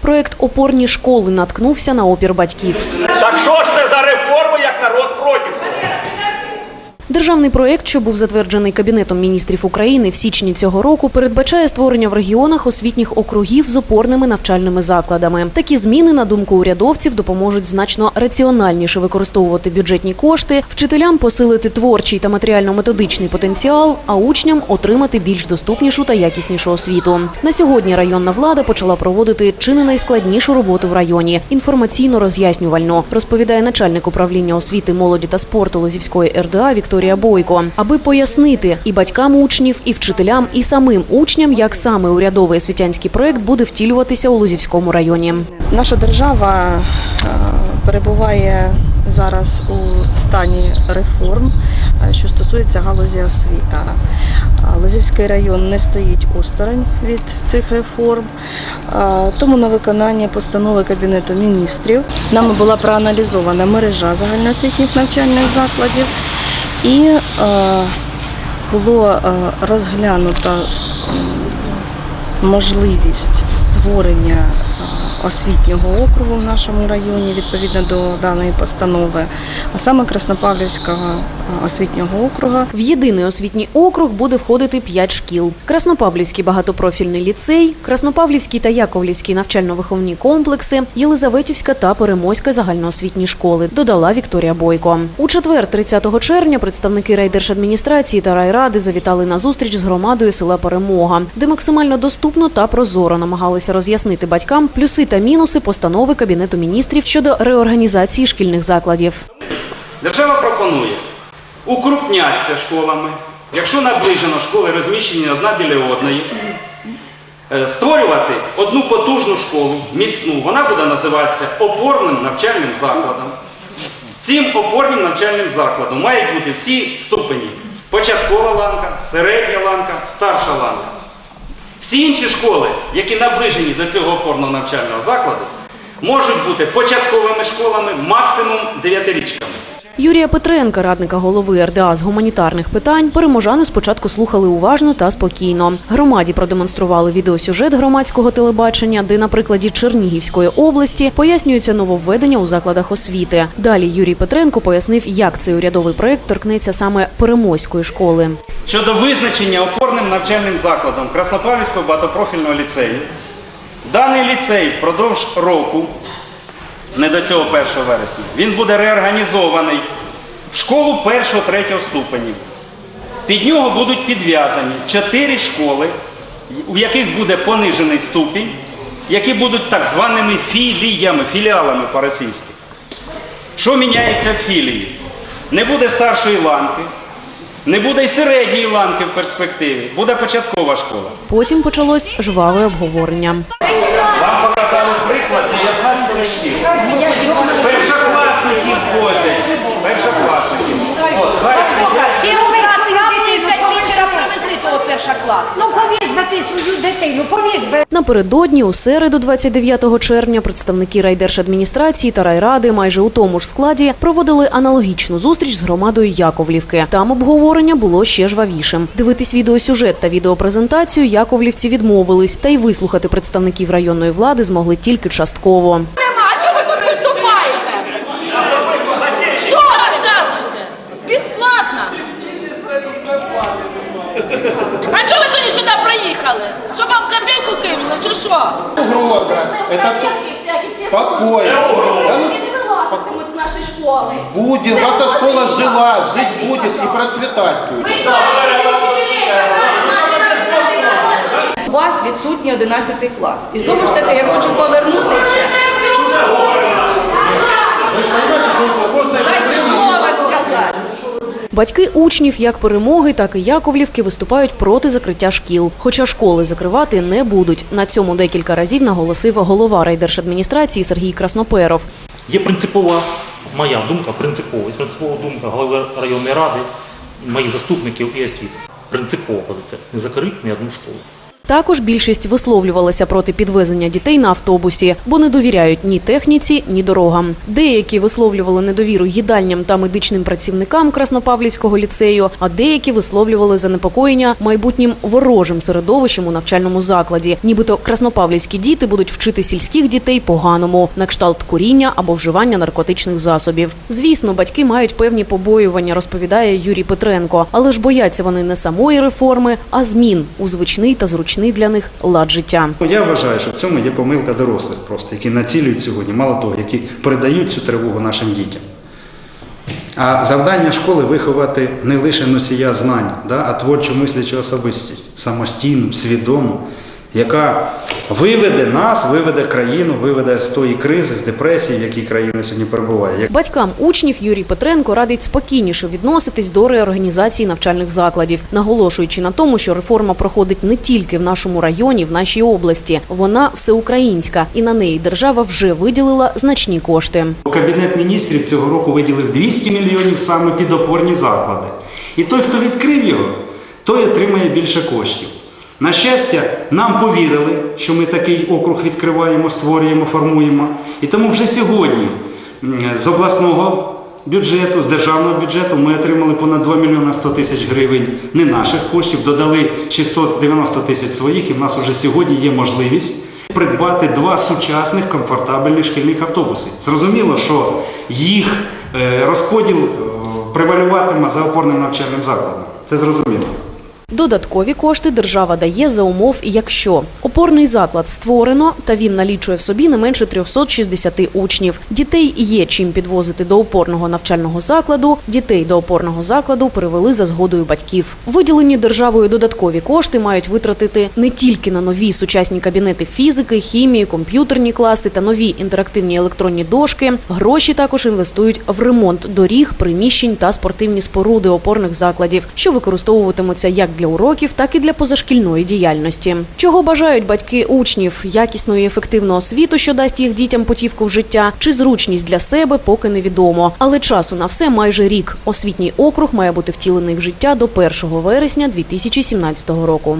Проект опорні школи наткнувся на опір батьків. Так що ж це за реформи, як народ проти? Державний проект, що був затверджений Кабінетом міністрів України в січні цього року, передбачає створення в регіонах освітніх округів з опорними навчальними закладами. Такі зміни, на думку урядовців, допоможуть значно раціональніше використовувати бюджетні кошти, вчителям посилити творчий та матеріально-методичний потенціал, а учням отримати більш доступнішу та якіснішу освіту. На сьогодні районна влада почала проводити чи не найскладнішу роботу в районі інформаційно роз'яснювальну, розповідає начальник управління освіти, молоді та спорту Лозівської РДА Вікторія Бойко, аби пояснити і батькам учнів, і вчителям, і самим учням, як саме урядовий освітянський проект буде втілюватися у Лозівському районі. Наша держава е, перебуває зараз у стані реформ, е, що стосується галузі освіти. А Лозівський район не стоїть осторонь від цих реформ, Е, тому на виконання постанови Кабінету міністрів нами була проаналізована мережа загальноосвітніх навчальних закладів і е, було е, розглянуто можливість створення освітнього округу в нашому районі відповідно до даної постанови, а саме Краснопавлівського е, освітнього округа. В єдиний освітній округ буде входити п'ять шкіл: Краснопавлівський багатопрофільний ліцей, Краснопавлівський та Яковлівський навчально-виховні комплекси, Єлизаветівська та Перемойська загальноосвітні школи. Додала Вікторія Бойко. У четвер, 30 червня, представники райдержадміністрації та райради завітали на зустріч з громадою села Перемога, де максимально доступно та прозоро намагалися роз'яснити батькам плюси та мінуси постанови кабінету міністрів щодо реорганізації шкільних закладів. Держава пропонує укрупнятися школами, якщо наближено школи розміщені одна біля одної, е, створювати одну потужну школу, міцну, вона буде називатися опорним навчальним закладом. Цим опорним навчальним закладом мають бути всі ступені: початкова ланка, середня ланка, старша ланка. Всі інші школи, які наближені до цього опорного навчального закладу, можуть бути початковими школами, максимум дев'ятирічками. Юрія Петренка, радника голови РДА з гуманітарних питань, переможани спочатку слухали уважно та спокійно. Громаді продемонстрували відеосюжет громадського телебачення, де на прикладі Чернігівської області пояснюються нововведення у закладах освіти. Далі Юрій Петренко пояснив, як цей урядовий проект торкнеться саме перемойської школи. Щодо визначення опорним навчальним закладом Краснопавлівського багатопрофільного ліцею, даний ліцей впродовж року, не до цього 1 вересня, він буде реорганізований в школу 1-3 ступенів. Під нього будуть підв'язані чотири школи, у яких буде понижений ступінь, які будуть так званими філіями, філіалами по-російськи. Що міняється в філії? Не буде старшої ланки, не буде й середньої ланки в перспективі, буде початкова школа. Потім почалось жваве обговорення. Вам показали приклад 19 шкіл. Першокласників возять. Напередодні, у середу, 29 червня, представники райдержадміністрації та райради майже у тому ж складі проводили аналогічну зустріч з громадою Яковлівки. Там обговорення було ще жвавішим. Дивитись відеосюжет та відеопрезентацію яковлівці відмовились, та й вислухати представників районної влади змогли тільки частково. Нема, а чого ви тут виступаєте? Що розказуєте? Безплатно. А чого ви тоді сюди приїхали? Щоб вам копійку кинули, чи що? угроза. Это всякі, всі Спокойно. Да ну, вилазитимуть з нашої школи. будет. Ваша школа жила, жить будет и процветать будет. У вас відсутній 11 клас. І знову ж таки, я хочу повернутися. Дайте Батьки учнів як перемоги, так і Яковлівки виступають проти закриття шкіл. Хоча школи закривати не будуть. На цьому декілька разів наголосив голова райдержадміністрації Сергій Красноперов. Є принципова моя думка, принципова, принципова думка голови районної ради, моїх заступників і освіти. Принципова позиція. Не закрити ні одну школу. Також більшість висловлювалася проти підвезення дітей на автобусі, бо не довіряють ні техніці, ні дорогам. Деякі висловлювали недовіру їдальням та медичним працівникам Краснопавлівського ліцею, а деякі висловлювали занепокоєння майбутнім ворожим середовищем у навчальному закладі. Нібито краснопавлівські діти будуть вчити сільських дітей поганому, на кшталт куріння або вживання наркотичних засобів. Звісно, батьки мають певні побоювання, розповідає Юрій Петренко, але ж бояться вони не самої реформи, а змін у звичний та зручний для них лад життя. Я вважаю, що в цьому є помилка дорослих, просто які націлюють сьогодні, мало того, які передають цю тривогу нашим дітям. А завдання школи виховати не лише носія знань, да, а творчо мислячу особистість, самостійну, свідому, яка виведе нас, виведе країну, виведе з тої кризи, з депресії, в якій країна сьогодні перебуває. Батькам учнів Юрій Петренко радить спокійніше відноситись до реорганізації навчальних закладів, наголошуючи на тому, що реформа проходить не тільки в нашому районі, в нашій області. Вона всеукраїнська, і на неї держава вже виділила значні кошти. Кабінет міністрів цього року виділив 200 мільйонів саме під опорні заклади. І той, хто відкрив його, той отримає більше коштів. На щастя, нам повірили, що ми такий округ відкриваємо, створюємо, формуємо. І тому вже сьогодні з обласного бюджету, з державного бюджету ми отримали понад 2 мільйони 100 тисяч гривень не наших коштів, додали 690 тисяч своїх, і в нас вже сьогодні є можливість придбати два сучасних комфортабельних шкільних автобуси. Зрозуміло, що їх е, розподіл е, превалюватиме за опорним навчальним закладом. Це зрозуміло. Додаткові кошти держава дає за умов, якщо опорний заклад створено та він налічує в собі не менше 360 учнів. Дітей є чим підвозити до опорного навчального закладу. Дітей до опорного закладу перевели за згодою батьків. Виділені державою додаткові кошти мають витратити не тільки на нові сучасні кабінети фізики, хімії, комп'ютерні класи та нові інтерактивні електронні дошки. Гроші також інвестують в ремонт доріг, приміщень та спортивні споруди опорних закладів, що використовуватимуться як для уроків, так і для позашкільної діяльності. Чого бажають батьки учнів? Якісну і ефективну освіту, що дасть їх дітям путівку в життя, чи зручність для себе, поки невідомо. Але часу на все майже рік. Освітній округ має бути втілений в життя до 1 вересня 2017 року.